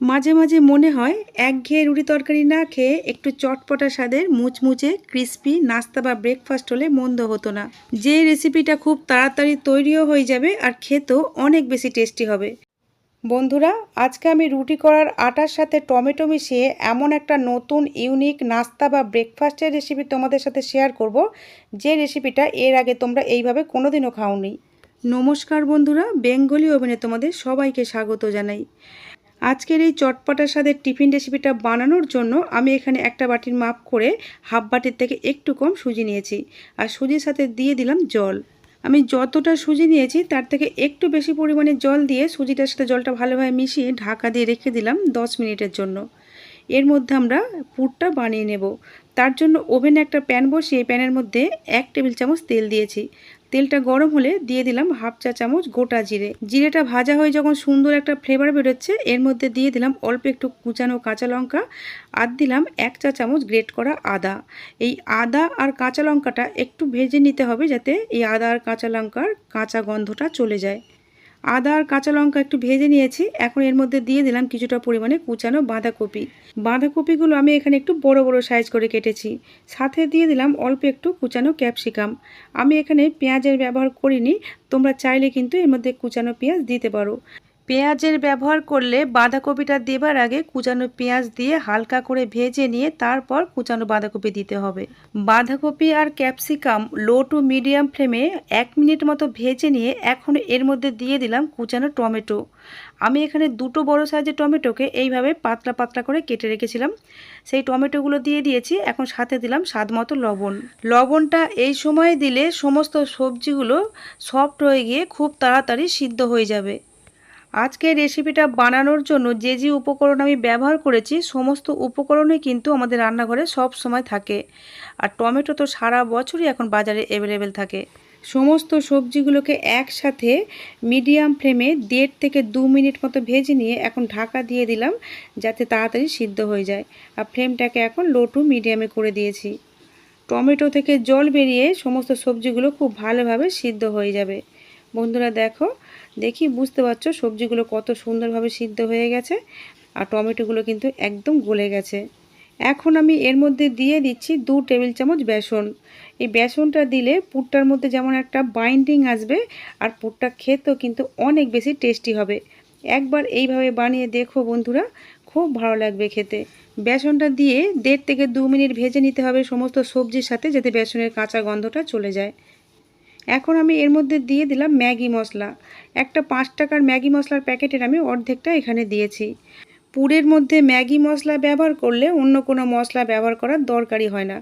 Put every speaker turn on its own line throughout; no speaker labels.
মাঝে মাঝে মনে হয় একঘেয়ে রুটি তরকারি না খেয়ে একটু চটপটা স্বাদের মুচমুচে ক্রিস্পি নাস্তা বা ব্রেকফাস্ট হলে মন্দ হতো না। যে রেসিপিটা খুব তাড়াতাড়ি তৈরিও হয়ে যাবে আর খেতেও অনেক বেশি টেস্টি হবে। বন্ধুরা, আজকে আমি রুটি করার আটার সাথে টমেটো মিশিয়ে এমন একটা নতুন ইউনিক নাস্তা বা ব্রেকফাস্টের রেসিপি তোমাদের সাথে শেয়ার করব। যে রেসিপিটা এর আগে তোমরা এইভাবে কোনোদিনও খাওনি। নমস্কার বন্ধুরা, বেঙ্গলি ওভেনে তোমাদের সবাইকে স্বাগত জানাই। আজকের এই চটপটার স্বাদের টিফিন রেসিপিটা বানানোর জন্য আমি এখানে একটা বাটির মাপ করে হাফ বাটির থেকে একটু কম সুজি নিয়েছি। আর সুজির সাথে দিয়ে দিলাম জল। আমি যতটা সুজি নিয়েছি তার থেকে একটু বেশি পরিমাণে জল দিয়ে সুজিটার সাথে জলটা ভালোভাবে মিশিয়ে ঢাকা দিয়ে রেখে দিলাম দশ মিনিটের জন্য। এর মধ্যে আমরা পুরটা বানিয়ে নেব। তার জন্য ওভেনে একটা প্যান বসিয়ে প্যানের মধ্যে এক টেবিল চামচ তেল দিয়েছি। তেলটা গরম হলে দিয়ে দিলাম হাফ চা চামচ গোটা জিরে। জিরেটা ভাজা হয়ে যখন সুন্দর একটা ফ্লেভার বেরোচ্ছে, এর মধ্যে দিয়ে দিলাম অল্প একটু কুচানো কাঁচা লঙ্কা আর দিলাম এক চা চামচ গ্রেট করা আদা। এই আদা আর কাঁচা লঙ্কাটা একটু ভেজে নিতে হবে যাতে এই আদা আর কাঁচা লঙ্কার কাঁচা গন্ধটা চলে যায়। আদা আর কাঁচা লঙ্কা একটু ভেজে নিয়েছি। এখন এর মধ্যে দিয়ে দিলাম কিছুটা পরিমাণে কুচানো বাঁধাকপি। বাঁধাকপিগুলো আমি এখানে একটু বড় বড় সাইজ করে কেটেছি। সাথে দিয়ে দিলাম অল্প একটু কুচানো ক্যাপসিকাম আমি এখানে পেঁয়াজের ব্যবহার করিনি, তোমরা চাইলে কিন্তু এর মধ্যে কুচানো পেঁয়াজ দিতে পারো। পেঁয়াজের ব্যবহার করলে বাঁধাকপিটা দেবার আগে কুচানো পেঁয়াজ দিয়ে হালকা করে ভেজে নিয়ে তারপর কুচানো বাঁধাকপি দিতে হবে। বাঁধাকপি আর ক্যাপসিকাম লো টু মিডিয়াম ফ্লেমে এক মিনিট মতো ভেজে নিয়ে এখন এর মধ্যে দিয়ে দিলাম কুচানো টমেটো। আমি এখানে দুটো বড় সাইজের টমেটোকে এইভাবে পাতলা পাতলা করে কেটে রেখেছিলাম। সেই টমেটোগুলো দিয়ে দিয়েছি, এখন সাথে দিলাম স্বাদ মতো লবণ। লবণটা এই সময় দিলে সমস্ত সবজিগুলো সফট হয়ে গিয়ে খুব তাড়াতাড়ি সিদ্ধ হয়ে যাবে। আজকের রেসিপিটা বানানোর জন্য যে যে উপকরণ আমি ব্যবহার করেছি, সমস্ত উপকরণই কিন্তু আমাদের রান্নাঘরে সব সময় থাকে। আর টমেটো তো সারা বছরই এখন বাজারে অ্যাভেলেবেল থাকে। সমস্ত সবজিগুলোকে একসাথে মিডিয়াম ফ্লেমে দেড় থেকে দু মিনিট মতো ভেজে নিয়ে এখন ঢাকা দিয়ে দিলাম, যাতে তাড়াতাড়ি সিদ্ধ হয়ে যায়। আর ফ্লেমটাকে এখন লো টু মিডিয়ামে করে দিয়েছি। টমেটো থেকে জল বেরিয়ে সমস্ত সবজিগুলো খুব ভালোভাবে সিদ্ধ হয়ে যাবে। বন্ধুরা দেখো দেখি, বুঝতে পারছ, সবজিগুলো কত সুন্দরভাবে সিদ্ধ হয়ে গেছে আর টমেটোগুলো কিন্তু একদম গলে গেছে। এখন আমি এর মধ্যে দিয়ে দিচ্ছি দু টেবিল চামচ বেসন। এই বেসনটা দিলে পুরটার মধ্যে যেমন একটা বাইন্ডিং আসবে আর পুরটা খেতেও কিন্তু অনেক বেশি টেস্টি হবে। একবার এইভাবে বানিয়ে দেখো বন্ধুরা, খুব ভালো লাগবে খেতে। বেসনটা দিয়ে দেড় থেকে দু মিনিট ভেজে নিতে হবে সমস্ত সবজির সাথে, যাতে বেসনের কাঁচা গন্ধটা চলে যায়। এখন আমি এর মধ্যে দিয়ে দিলাম ম্যাগি মশলা। একটা পাঁচ টাকার ম্যাগি মশলার প্যাকেটের আমি অর্ধেকটা এখানে দিয়েছি। পুরের মধ্যে ম্যাগি মশলা ব্যবহার করলে অন্য কোনো মশলা ব্যবহার করার দরকারই হয় না।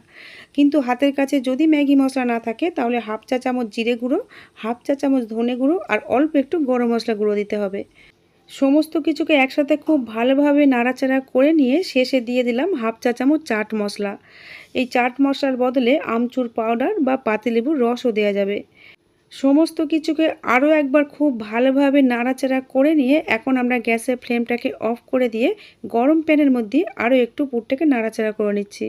কিন্তু হাতের কাছে যদি ম্যাগি মশলা না থাকে, তাহলে হাফ চা চামচ জিরে গুঁড়ো, হাফ চা চামচ ধনে গুঁড়ো আর অল্প একটু গরম মশলা গুঁড়ো দিতে হবে। সমস্ত কিছুকে একসাথে খুব ভালোভাবে নাড়াচাড়া করে নিয়ে শেষে দিয়ে দিলাম হাফ চা চামচ চাট মশলা। এই চাট মশলার বদলে আমচুর পাউডার বা পাতিলেবুর রসও দেওয়া যাবে। সমস্ত কিছুকে আরও একবার খুব ভালোভাবে নাড়াচাড়া করে নিয়ে এখন আমরা গ্যাসের ফ্লেমটাকে অফ করে দিয়ে গরম প্যানের মধ্যে আরও একটু পুরটাকে নাড়াচাড়া করে নিচ্ছি।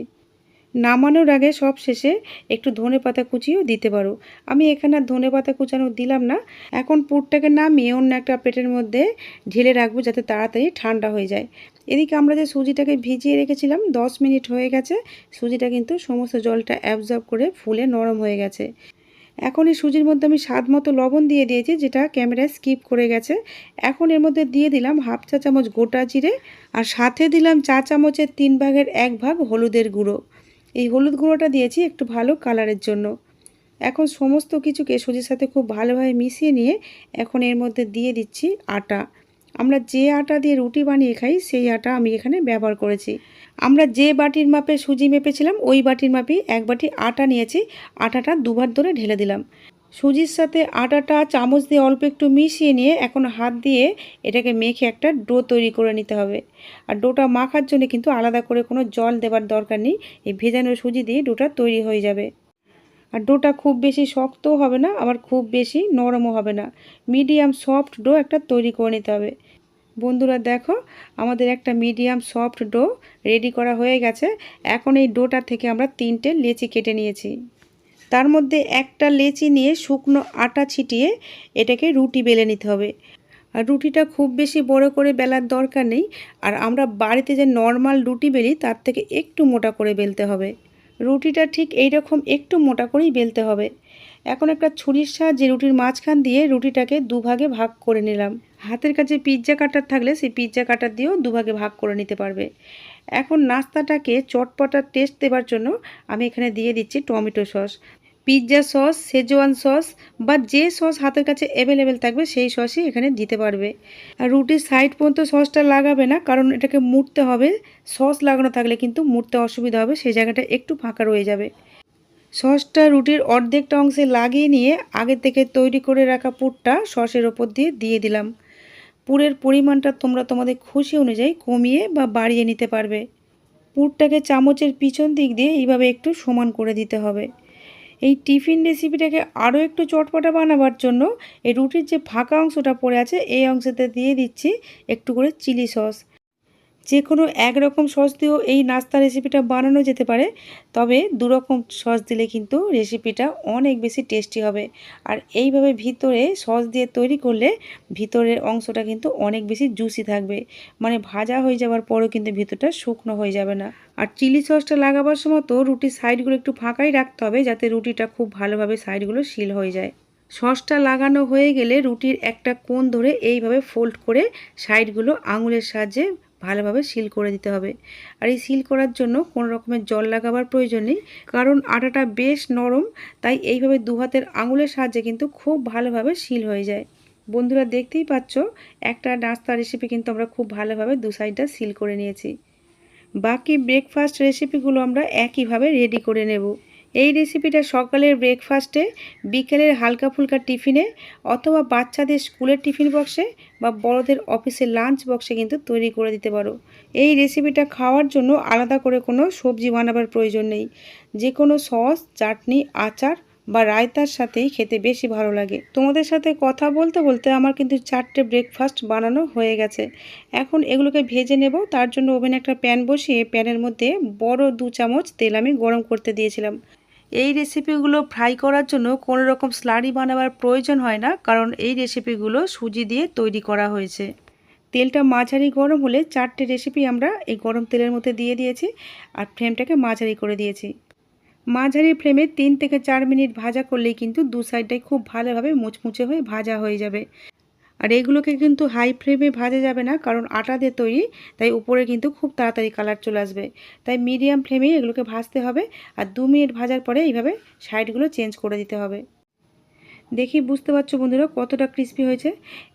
নামানোর আগে সব শেষে একটু ধনে পাতা কুচিও দিতে পারো। আমি এখানে আর ধনে পাতা কুচানো দিলাম না। এখন পুরটাকে নামিয়ে অন্য একটা প্লেটের মধ্যে ঢেলে রাখব যাতে তাড়াতাড়ি ঠান্ডা হয়ে যায়। এদিকে আমরা যে সুজিটাকে ভিজিয়ে রেখেছিলাম, দশ মিনিট হয়ে গেছে। সুজিটা কিন্তু সমস্ত জলটা অ্যাবজর্ব করে ফুলে নরম হয়ে গেছে। এখন এই সুজির মধ্যে আমি স্বাদ মতো লবণ দিয়ে দিয়েছি, যেটা ক্যামেরায় স্কিপ করে গেছে। এখন এর মধ্যে দিয়ে দিলাম হাফ চা চামচ গোটা জিরে আর সাথে দিলাম চা চামচের তিন ভাগের এক ভাগ হলুদের গুঁড়ো। এই হলুদ গুঁড়োটা দিয়েছি একটু ভালো কালারের জন্য। এখন সমস্ত কিছুকে সুজির সাথে খুব ভালোভাবে মিশিয়ে নিয়ে এখন এর মধ্যে দিয়ে দিচ্ছি আটা। আমরা যে আটা দিয়ে রুটি বানিয়ে খাই, সেই আটা আমি এখানে ব্যবহার করেছি। আমরা যে বাটির মাপে সুজি মেপেছিলাম, ওই বাটির মাপে এক বাটি আটা নিয়েছি, আটাটা দুবার ধরে ঢেলে দিলাম। সুজির সাথে আটাটা চামচ দিয়ে অল্প একটু মিশিয়ে নিয়ে এখন হাত দিয়ে এটাকে মেখে একটা ডো তৈরি করে নিতে হবে। আর ডোটা মাখার জন্য কিন্তু আলাদা করে কোনো জল দেবার দরকার নেই, এই ভেজানো সুজি দিয়ে ডোটা তৈরি হয়ে যাবে। আর ডোটা খুব বেশি শক্তও হবে না, আবার খুব বেশি নরমও হবে না। মিডিয়াম সফট ডো একটা তৈরি করে নিতে হবে। বন্ধুরা দেখো, আমাদের একটা মিডিয়াম সফট ডো রেডি করা হয়ে গেছে। এখন এই ডোটা থেকে আমরা তিনটে লেচি কেটে নিয়েছি। তার মধ্যে একটা লেচি নিয়ে শুকনো আটা ছিটিয়ে এটাকে রুটি বেলে নিতে হবে। আর রুটিটা খুব বেশি বড় করে বেলার দরকার নেই। আর আমরা বাড়িতে যে নর্মাল রুটি বেলি, তার থেকে একটু মোটা করে বেলতে হবে। রুটিটা ঠিক এই রকম একটু মোটা করেই বেলতে হবে। এখন একটা ছুরির সাহায্যে রুটির মাঝখান দিয়ে রুটিটাকে দুভাগে ভাগ করে নিলাম। হাতের কাছে পিৎজা কাটার থাকলে সেই পিৎজা কাটার দিয়েও দুভাগে ভাগ করে নিতে পারবে। এখন নাস্তাটাকে চটপটার টেস্ট দেবার জন্য আমি এখানে দিয়ে দিচ্ছি tomato sauce. Pizza sauce schezwan sauce বা যে সস হাতের কাছে অ্যাভেলেবেল থাকবে সেই সসই এখানে দিতে পারবে। আর রুটির সাইড পর্যন্ত সসটা লাগাবে না, কারণ এটাকে মুড়তে হবে। সস লাগানো থাকলে কিন্তু মুড়তে অসুবিধা হবে, সেই জায়গাটা একটু ফাঁকা রয়ে যাবে। সসটা রুটির অর্ধেকটা অংশে লাগিয়ে নিয়ে আগে থেকে তৈরি করে রাখা পুরটা সসের ওপর দিয়ে দিয়ে দিলাম। পুরের পরিমাণটা তোমরা তোমাদের খুশি অনুযায়ী কমিয়ে বা বাড়িয়ে নিতে পারবে। পুরটাকে চামচের পিছন দিক দিয়ে এইভাবে একটু সমান করে দিতে হবে। এই টিফিন রেসিপিটাকে আরও একটু চটপটা বানাবার জন্য এই রুটির যে ফাঁকা অংশটা পড়ে আছে, এই অংশতে দিয়ে দিচ্ছি একটু করে চিলি সস যে কোনো একরকম সস দিয়েও এই নাস্তা রেসিপিটা বানানো যেতে পারে, তবে দুরকম সস দিলে কিন্তু রেসিপিটা অনেক বেশি টেস্টি হবে। আর এইভাবে ভিতরে সস দিয়ে তৈরি করলে ভিতরের অংশটা কিন্তু অনেক বেশি জুসি থাকবে। মানে ভাজা হয়ে যাওয়ার পরেও কিন্তু ভিতরটা শুকনো হয়ে যাবে না। আর চিলি সসটা লাগাবার সময় তো রুটির সাইডগুলো একটু ফাঁকাই রাখতে হবে, যাতে রুটিটা খুব ভালোভাবে সাইডগুলো সিল হয়ে যায়। সসটা লাগানো হয়ে গেলে রুটির একটা কোণ ধরে এইভাবে ফোল্ড করে সাইডগুলো আঙুলের সাহায্যে ভালোভাবে সিল করে দিতে হবে। আর এই সিল করার জন্য কোনো রকমের জল লাগাবার প্রয়োজন নেই, কারণ আটাটা বেশ নরম, তাই এইভাবে দু হাতের আঙুলের সাহায্যে কিন্তু খুব ভালোভাবে সিল হয়ে যায়। বন্ধুরা দেখতেই পাচ্ছ, একটা নাস্তা রেসিপি কিন্তু আমরা খুব ভালোভাবে দু সাইডটা সিল করে নিয়েছি। বাকি ব্রেকফাস্ট রেসিপিগুলো আমরা একইভাবে রেডি করে নেব। এই রেসিপিটা সকালের ব্রেকফাস্টে বিকেলের হালকা ফুলকা টিফিনে, অথবা বাচ্চাদের স্কুলের টিফিন বক্সে বা বড়দের অফিসের লাঞ্চ বক্সে কিন্তু তৈরি করে দিতে পারো। এই রেসিপিটা খাওয়ার জন্য আলাদা করে কোনো সবজি বানাবার প্রয়োজন নেই। যে কোনো সস চাটনি, আচার বা রায়তার সাথেই খেতে বেশি ভালো লাগে। তোমাদের সাথে কথা বলতে বলতে আমার কিন্তু চারটে ব্রেকফাস্ট বানানো হয়ে গেছে। এখন এগুলোকে ভেজে নেব। তার জন্য ওভেনে একটা প্যান বসিয়ে প্যানের মধ্যে বড় দু চামচ তেল আমি গরম করতে দিয়েছিলাম। এই রেসিপিগুলো ফ্রাই করার জন্য কোনো রকম স্লারি বানাবার প্রয়োজন হয় না, কারণ এই রেসিপিগুলো সুজি দিয়ে তৈরি করা হয়েছে। তেলটা মাঝারি গরম হলে চারটে রেসিপি আমরা এই গরম তেলের মধ্যে দিয়ে দিয়েছি আর ফ্লেমটাকে মাঝারি করে দিয়েছি। মাঝারি ফ্লেমে তিন থেকে চার মিনিট ভাজা করলেই কিন্তু দু সাইডটাই খুব ভালোভাবে মুচমুচে হয়ে ভাজা হয়ে যাবে। আর এগুলোকে কিন্তু হাই ফ্লেমে ভাজা যাবে না, কারণ আটা দিয়ে তৈরি, তাই উপরে কিন্তু খুব তাড়াতাড়ি কালার চলে আসবে। তাই মিডিয়াম ফ্লেমেই এগুলোকে ভাজতে হবে, আর দু মিনিট ভাজার পরে এইভাবে সাইডগুলো চেঞ্জ করে দিতে হবে। দেখি, বুঝতে পারছ বন্ধুরা কতটা ক্রিস্পি হয়েছে?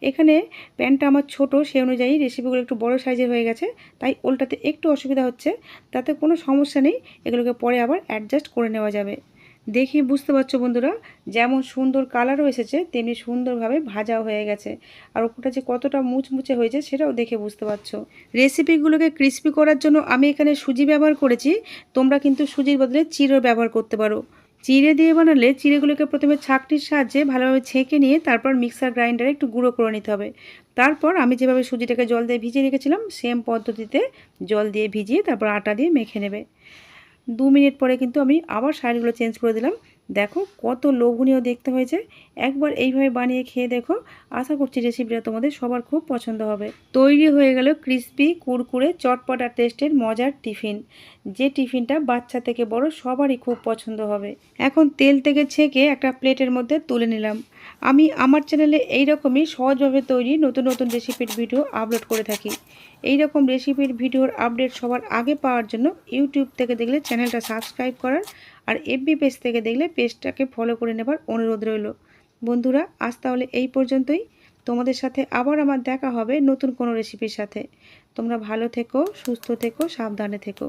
এখানে প্যানটা আমার ছোট, সে অনুযায়ী রেসিপিগুলো একটু বড় সাইজের হয়ে গেছে, তাই ওলটাতে একটু অসুবিধা হচ্ছে, তাতে কোনো সমস্যা নেই, এগুলোকে পরে আবার অ্যাডজাস্ট করে নেওয়া যাবে। দেখি বুঝতে পারছ বন্ধুরা, যেমন সুন্দর কালারও এসেছে, তেমনি সুন্দরভাবে ভাজাও হয়ে গেছে। আর ওপরটা যে কতটা মুচমুচে হয়েছে সেটাও দেখে বুঝতে পারছ। রেসিপিগুলোকে ক্রিস্পি করার জন্য আমি এখানে সুজি ব্যবহার করেছি, তোমরা কিন্তু সুজির বদলে চিরো ব্যবহার করতে পারো। চিড়ে দিয়ে বানালে চিড়েগুলোকে প্রথমে ছাকটির সাহায্যে ভালোভাবে ছেঁকে নিয়ে তারপর মিক্সার গ্রাইন্ডারে একটু গুঁড়ো করে নিতে হবে। তারপর আমি যেভাবে সুজিটাকে জল দিয়ে ভিজিয়ে রেখেছিলাম সেম পদ্ধতিতে জল দিয়ে ভিজিয়ে তারপর আটা দিয়ে মেখে নেবে। দু মিনিট পরে কিন্তু আমি আবার শাড়িগুলো চেঞ্জ করে দিলাম। দেখো কত লোভনীয় দেখতে হয়েছে। একবার এইভাবে বানিয়ে খেয়ে দেখো। আশা করছি রেসিপিটা তোমাদের সবার খুব পছন্দ হবে। তৈরি হয়ে গেল ক্রিস্পি কুরকুরে, চটপটা টেস্টের মজার টিফিন। যে টিফিনটা বাচ্চা থেকে বড় সবারই খুব পছন্দ হবে। এখন তেল থেকে ছেঁকে একটা প্লেটের মধ্যে তুলে নিলাম। আমি আমার চ্যানেলে এই রকমই সহজভাবে তৈরি নতুন নতুন রেসিপির ভিডিও আপলোড করে থাকি। এই রকম রেসিপির ভিডিওর আপডেট সবার আগে পাওয়ার জন্য ইউটিউব থেকে দেখলে চ্যানেলটা সাবস্ক্রাইব করার আর এফবি পেজ থেকে দেখলে পেজটাকে ফলো করে নেবার অনুরোধ রইল। বন্ধুরা, আজ তাহলে এই পর্যন্তই। তোমাদের সাথে আবার আমার দেখা হবে নতুন কোনো রেসিপির সাথে। তোমরা ভালো থেকো, সুস্থ থেকো, সাবধানে থেকো।